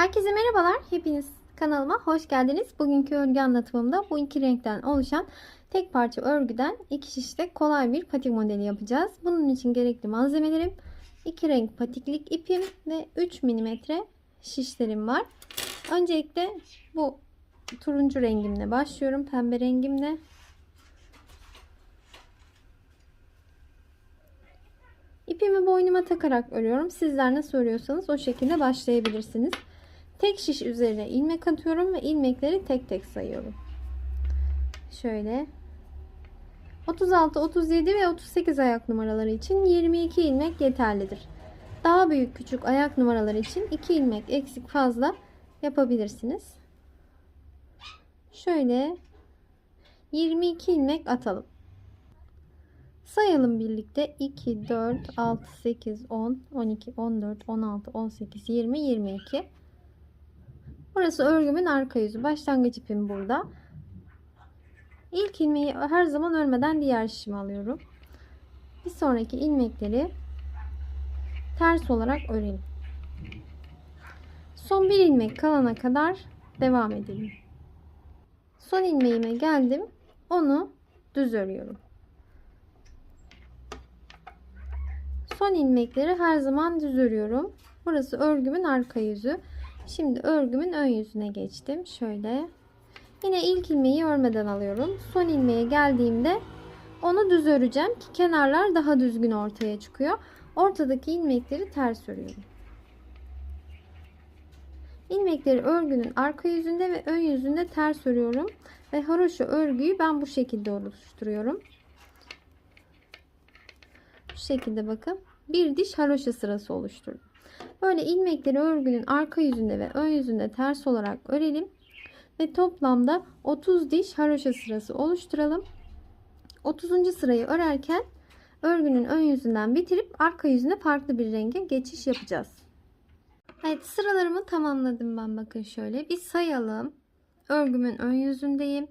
Herkese merhabalar. Hepiniz kanalıma hoş geldiniz. Bugünkü örgü anlatımımda bu iki renkten oluşan tek parça örgüden iki şişte kolay bir patik modeli yapacağız. Bunun için gerekli malzemelerim iki renk patiklik ipim ve 3 mm şişlerim var. Öncelikle bu turuncu rengimle başlıyorum. Pembe rengimle. İpimi boynuma takarak örüyorum. Sizler nasıl örüyorsanız o şekilde başlayabilirsiniz. Tek şiş üzerine ilmek atıyorum ve ilmekleri tek tek sayıyorum. Şöyle 36, 37 ve 38 ayak numaraları için 22 ilmek yeterlidir. Daha büyük küçük ayak numaraları için 2 ilmek eksik fazla yapabilirsiniz. Şöyle 22 ilmek atalım. Sayalım birlikte 2, 4, 6, 8, 10, 12, 14, 16, 18, 20, 22. Burası örgümün arka yüzü. Başlangıç ipim burada. İlk ilmeği her zaman örmeden diğer şişime alıyorum. Bir sonraki ilmekleri ters olarak örelim. Son bir ilmek kalana kadar devam edelim. Son ilmeğime geldim. Onu düz örüyorum. Son ilmekleri her zaman düz örüyorum. Burası örgümün arka yüzü. Şimdi örgümün ön yüzüne geçtim. Şöyle. Yine ilk ilmeği örmeden alıyorum. Son ilmeğe geldiğimde onu düz öreceğim ki kenarlar daha düzgün ortaya çıkıyor. Ortadaki ilmekleri ters örüyorum. İlmekleri örgünün arka yüzünde ve ön yüzünde ters örüyorum. Ve haroşa örgüyü ben bu şekilde oluşturuyorum. Bu şekilde bakın. Bir diş haroşa sırası oluşturdum. Böyle ilmekleri örgünün arka yüzünde ve ön yüzünde ters olarak örelim. Ve toplamda 30 diş haroşa sırası oluşturalım. 30. sırayı örerken örgünün ön yüzünden bitirip arka yüzüne farklı bir renge geçiş yapacağız. Evet sıralarımı tamamladım ben bakın şöyle. Bir sayalım. Örgümün ön yüzündeyim.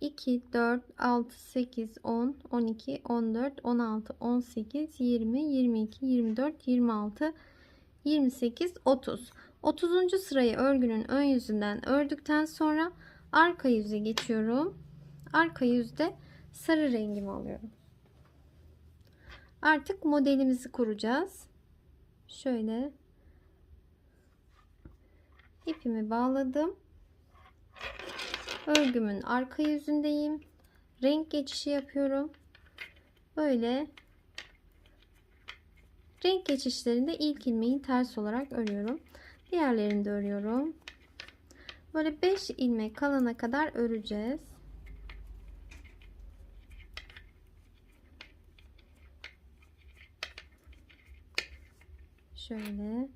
2, 4, 6, 8, 10, 12, 14, 16, 18, 20, 22, 24, 26, 28, 30. 30. sırayı örgünün ön yüzünden ördükten sonra arka yüze geçiyorum. Arka yüzde sarı rengimi alıyorum. Artık modelimizi kuracağız. Şöyle ipimi bağladım. Örgümün arka yüzündeyim. Renk geçişi yapıyorum. Böyle renk geçişlerinde ilk ilmeği ters olarak örüyorum. Diğerlerini de örüyorum. Böyle 5 ilmek kalana kadar öreceğiz. Şöyle.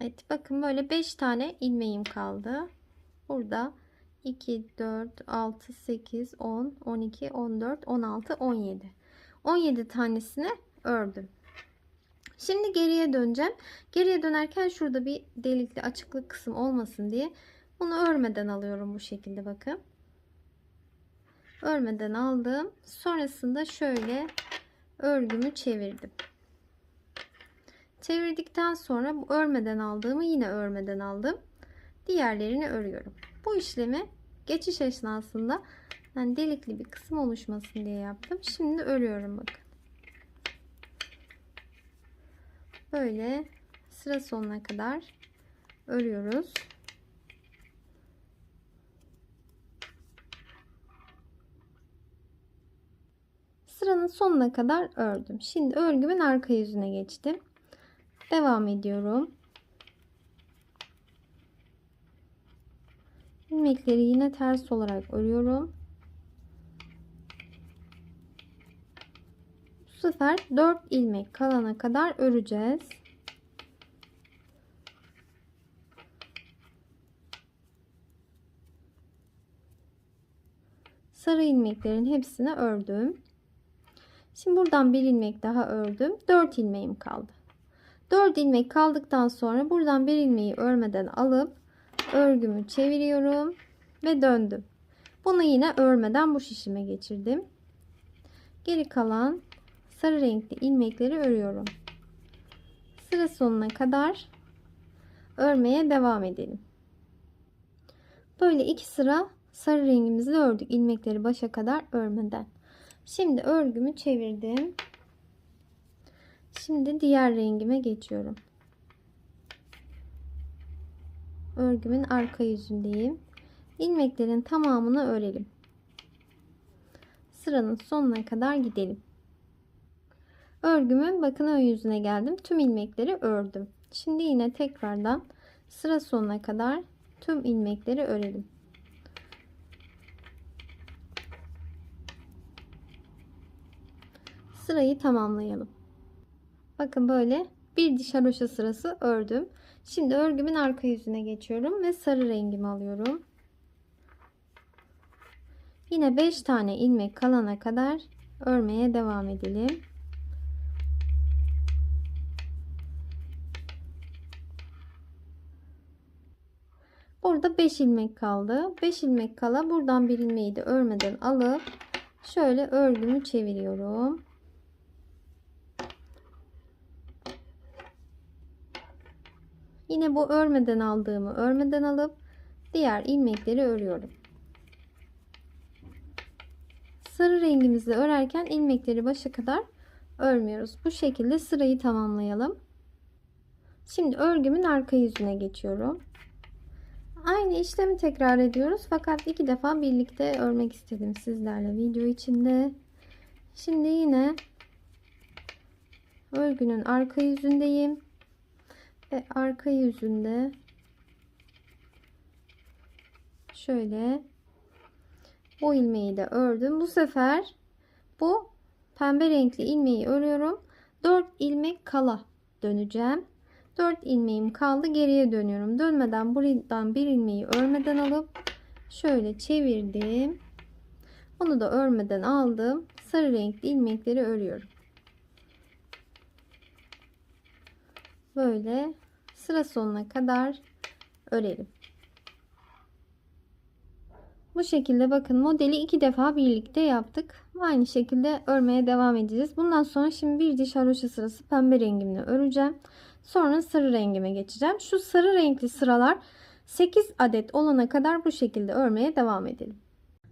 Evet bakın böyle 5 tane ilmeğim kaldı. Burada 2, 4, 6, 8, 10, 12, 14, 16, 17. 17 tanesini ördüm. Şimdi geriye döneceğim. Geriye dönerken şurada bir delikli açıklık kısım olmasın diye bunu örmeden alıyorum bu şekilde bakın. Örmeden aldım. Sonrasında şöyle örgümü çevirdim. Çevirdikten sonra bu örmeden aldığımı yine örmeden aldım. Diğerlerini örüyorum. Bu işlemi geçiş esnasında yani delikli bir kısım oluşmasın diye yaptım. Şimdi örüyorum bakın. Böyle sıra sonuna kadar örüyoruz. Sıranın sonuna kadar ördüm. Şimdi örgümün arka yüzüne geçtim. Devam ediyorum. İlmekleri yine ters olarak örüyorum. Bu sefer 4 ilmek kalana kadar öreceğiz. Sarı ilmeklerin hepsini ördüm. Şimdi buradan bir ilmek daha ördüm. 4 ilmeğim kaldı. 4 ilmek kaldıktan sonra buradan bir ilmeği örmeden alıp örgümü çeviriyorum ve döndüm. Bunu yine örmeden bu şişime geçirdim. Geri kalan sarı renkli ilmekleri örüyorum. Sıra sonuna kadar örmeye devam edelim. Böyle iki sıra sarı rengimizi ördük ilmekleri başa kadar örmeden. Şimdi örgümü çevirdim. Şimdi diğer rengime geçiyorum. Örgümün arka yüzündeyim. İlmeklerin tamamını örelim. Sıranın sonuna kadar gidelim. Örgümün bakın ön yüzüne geldim. Tüm ilmekleri ördüm. Şimdi yine tekrardan sıra sonuna kadar tüm ilmekleri örelim. Sırayı tamamlayalım. Bakın böyle bir diş haroşa sırası ördüm. Şimdi örgümün arka yüzüne geçiyorum ve sarı rengimi alıyorum. Yine 5 tane ilmek kalana kadar örmeye devam edelim. Burada 5 ilmek kaldı. 5 ilmek kala buradan bir ilmeği de örmeden alıp şöyle örgümü çeviriyorum. Yine bu örmeden aldığımı örmeden alıp diğer ilmekleri örüyorum. Sarı rengimizle örerken ilmekleri başa kadar örmüyoruz. Bu şekilde sırayı tamamlayalım. Şimdi örgümün arka yüzüne geçiyorum. Aynı işlemi tekrar ediyoruz. Fakat iki defa birlikte örmek istedim sizlerle video içinde. Şimdi yine örgünün arka yüzündeyim. Ve arka yüzünde şöyle bu ilmeği de ördüm. Bu sefer bu pembe renkli ilmeği örüyorum. 4 ilmek kala döneceğim. 4 ilmeğim kaldı. Geriye dönüyorum. Dönmeden buradan bir ilmeği örmeden alıp şöyle çevirdim. Onu da örmeden aldım. Sarı renkli ilmekleri örüyorum. Böyle sıra sonuna kadar örelim. Bu şekilde bakın modeli iki defa birlikte yaptık. Aynı şekilde örmeye devam edeceğiz. Bundan sonra şimdi bir diş haroşa sırası pembe rengimle öreceğim. Sonra sarı rengime geçeceğim. Şu sarı renkli sıralar 8 adet olana kadar bu şekilde örmeye devam edelim.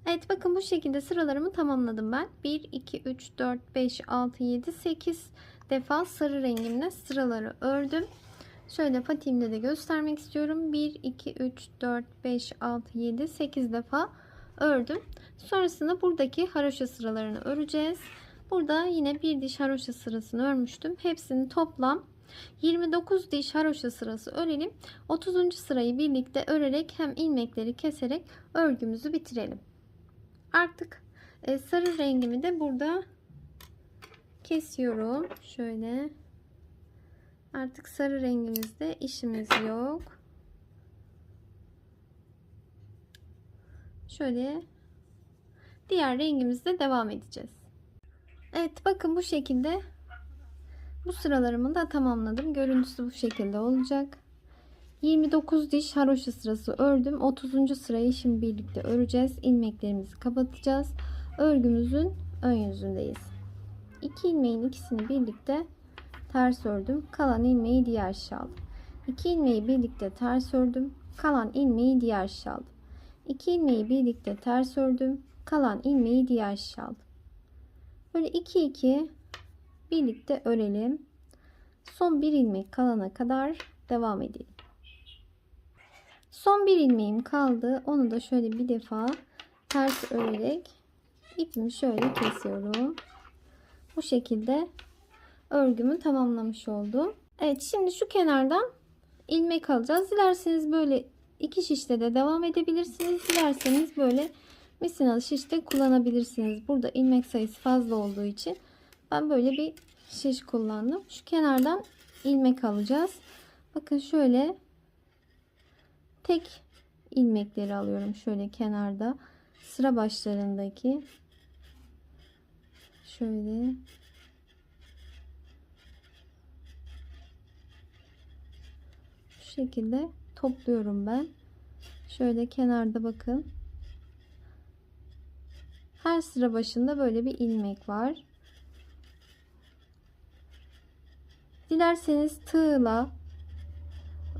Evet bakın bu şekilde sıralarımı tamamladım ben. 1, 2, 3, 4, 5, 6, 7, 8 defa sarı rengimle sıraları ördüm. Şöyle patiğimde de göstermek istiyorum. 1, 2, 3, 4, 5, 6, 7, 8 defa ördüm. Sonrasında buradaki haroşa sıralarını öreceğiz. Burada yine bir diş haroşa sırasını örmüştüm. Hepsini toplam 29 diş haroşa sırası örelim. 30. sırayı birlikte örerek hem ilmekleri keserek örgümüzü bitirelim. Artık e, sarı rengimi de burada kesiyorum. Şöyle. Artık sarı rengimizde işimiz yok. Şöyle diğer rengimizde devam edeceğiz. Evet bakın bu şekilde bu sıralarımı da tamamladım. Görüntüsü bu şekilde olacak. 29 diş haroşa sırası ördüm. 30. sırayı şimdi birlikte öreceğiz. İlmeklerimizi kapatacağız. Örgümüzün ön yüzündeyiz. 2 ilmeğin ikisini birlikte ters ördüm. Kalan ilmeği diğer şişe aldım. 2 ilmeği birlikte ters ördüm. Kalan ilmeği diğer şişe aldım. 2 ilmeği birlikte ters ördüm. Kalan ilmeği diğer şişe aldım. Böyle 2 2 birlikte örelim. Son bir ilmek kalana kadar devam edelim. Son bir ilmeğim kaldı. Onu da şöyle bir defa ters örerek ipimi şöyle kesiyorum. Bu şekilde örgümü tamamlamış oldum. Evet şimdi şu kenardan ilmek alacağız. Dilerseniz böyle iki şişte de devam edebilirsiniz. Dilerseniz böyle misinalı şişte kullanabilirsiniz. Burada ilmek sayısı fazla olduğu için ben böyle bir şiş kullandım. Şu kenardan ilmek alacağız. Bakın şöyle tek ilmekleri alıyorum şöyle kenarda sıra başlarındaki şöyle şu şekilde topluyorum ben şöyle kenarda bakın her sıra başında böyle bir ilmek var Dilerseniz tığla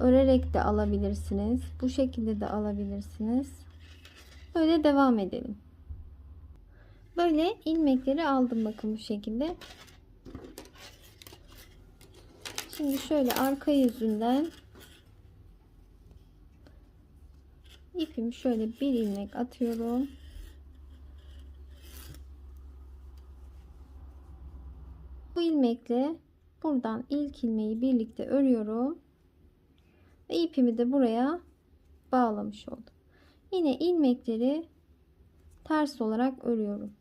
örerek de alabilirsiniz. Bu şekilde de alabilirsiniz. Böyle devam edelim. Böyle ilmekleri aldım bakın bu şekilde. Şimdi şöyle arka yüzünden ipimi şöyle bir ilmek atıyorum. Bu ilmekle buradan ilk ilmeği birlikte örüyorum. Ve ipimi de buraya bağlamış oldum. Yine ilmekleri ters olarak örüyorum.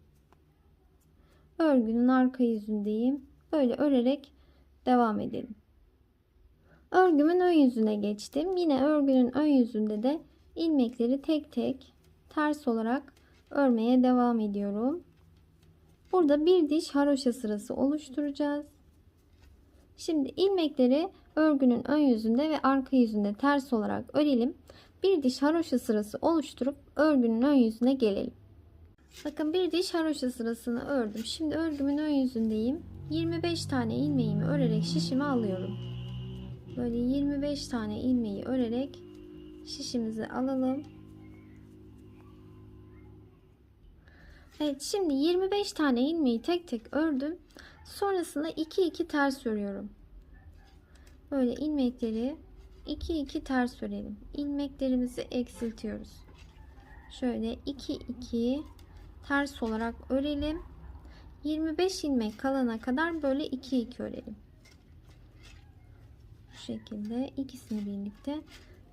Örgünün arka yüzündeyim. Böyle örerek devam edelim. Örgümün ön yüzüne geçtim. Yine örgünün ön yüzünde de ilmekleri tek tek ters olarak örmeye devam ediyorum. Burada bir diş haroşa sırası oluşturacağız. Şimdi ilmekleri örgünün ön yüzünde ve arka yüzünde ters olarak örelim. Bir diş haroşa sırası oluşturup örgünün ön yüzüne gelelim. Bakın bir diş haroşa sırasını ördüm. Şimdi örgümün ön yüzündeyim. 25 tane ilmeğimi örerek şişimi alıyorum. Böyle 25 tane ilmeği örerek şişimizi alalım. Evet şimdi 25 tane ilmeği tek tek ördüm. Sonrasında 2 2 ters örüyorum. Böyle ilmekleri 2 2 ters örelim. İlmeklerimizi eksiltiyoruz. Şöyle 2 2 ters olarak örelim. 25 ilmek kalana kadar böyle 2 2 örelim. Bu şekilde ikisini birlikte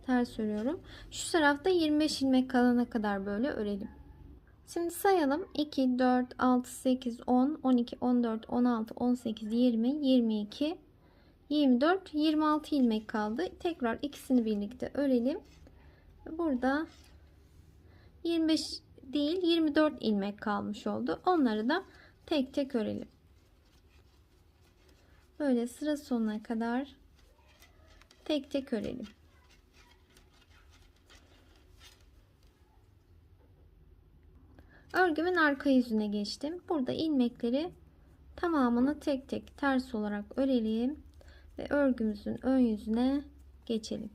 ters örüyorum. Şu tarafta 25 ilmek kalana kadar böyle örelim. Şimdi sayalım. 2, 4, 6, 8, 10, 12, 14, 16, 18, 20, 22, 24, 26 ilmek kaldı. Tekrar ikisini birlikte örelim. Burada 25 değil 24 ilmek kalmış oldu. Onları da tek tek örelim. Böyle sıra sonuna kadar tek tek örelim. Örgümün arka yüzüne geçtim. Burada ilmekleri tamamını tek tek ters olarak örelim ve örgümüzün ön yüzüne geçelim.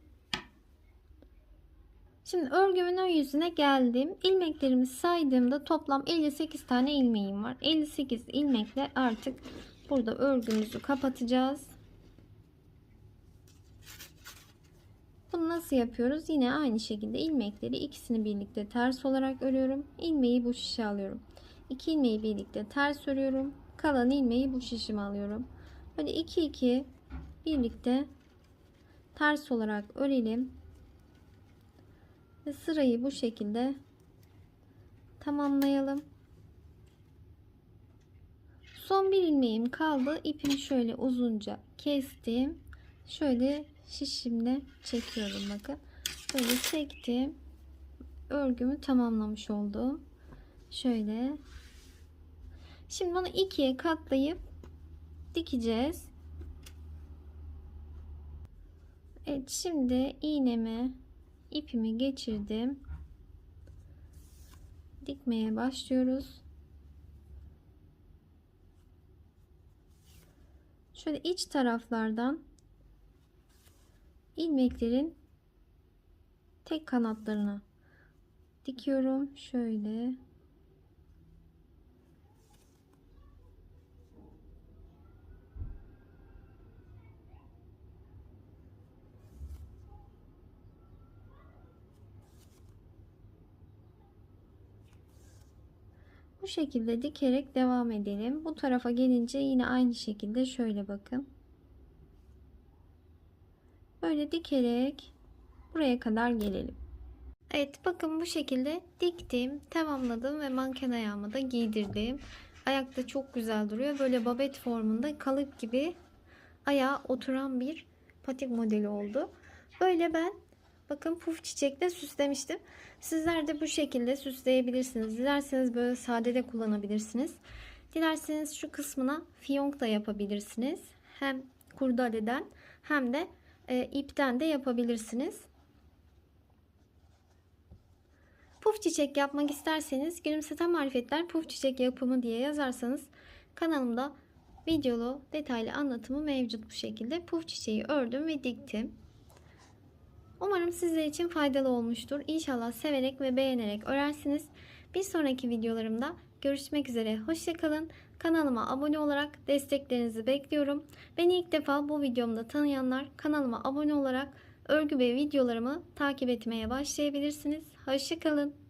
Şimdi örgümün ön yüzüne geldim. İlmeklerimi saydığımda toplam 58 tane ilmeğim var. 58 ilmekle artık burada örgümüzü kapatacağız. Bunu nasıl yapıyoruz? Yine aynı şekilde ilmekleri ikisini birlikte ters olarak örüyorum. İlmeği bu şişe alıyorum. İki ilmeği birlikte ters örüyorum. Kalan ilmeği bu şişime alıyorum. Böyle iki iki birlikte ters olarak örelim. Ve sırayı bu şekilde tamamlayalım. Son bir ilmeğim kaldı. İpimi şöyle uzunca kestim. Şöyle şişimle çekiyorum bakın. Böyle çektim. Örgümü tamamlamış oldum. Şöyle. Şimdi bunu ikiye katlayıp dikeceğiz. Evet şimdi iğnemi ipimi geçirdim. Dikmeye başlıyoruz. Şöyle iç taraflardan ilmeklerin tek kanatlarına dikiyorum. Şöyle Bu şekilde dikerek devam edelim. Bu tarafa gelince yine aynı şekilde şöyle bakın. Böyle dikerek buraya kadar gelelim. Evet bakın bu şekilde diktim, tamamladım ve manken ayağıma da giydirdim. Ayakta çok güzel duruyor. Böyle babet formunda kalıp gibi ayağa oturan bir patik modeli oldu. Böyle ben bakın puf çiçekle süslemiştim. Sizler de bu şekilde süsleyebilirsiniz. Dilerseniz böyle sade de kullanabilirsiniz. Dilerseniz şu kısmına fiyonk da yapabilirsiniz. Hem kurdaleden hem de e, ipten de yapabilirsiniz. Puf çiçek yapmak isterseniz gülümseten marifetler puf çiçek yapımı diye yazarsanız kanalımda videolu detaylı anlatımı mevcut bu şekilde. Puf çiçeği ördüm ve diktim. Umarım sizler için faydalı olmuştur. İnşallah severek ve beğenerek örersiniz. Bir sonraki videolarımda görüşmek üzere. Hoşçakalın. Kanalıma abone olarak desteklerinizi bekliyorum. Beni ilk defa bu videomda tanıyanlar kanalıma abone olarak örgü ve videolarımı takip etmeye başlayabilirsiniz. Hoşçakalın.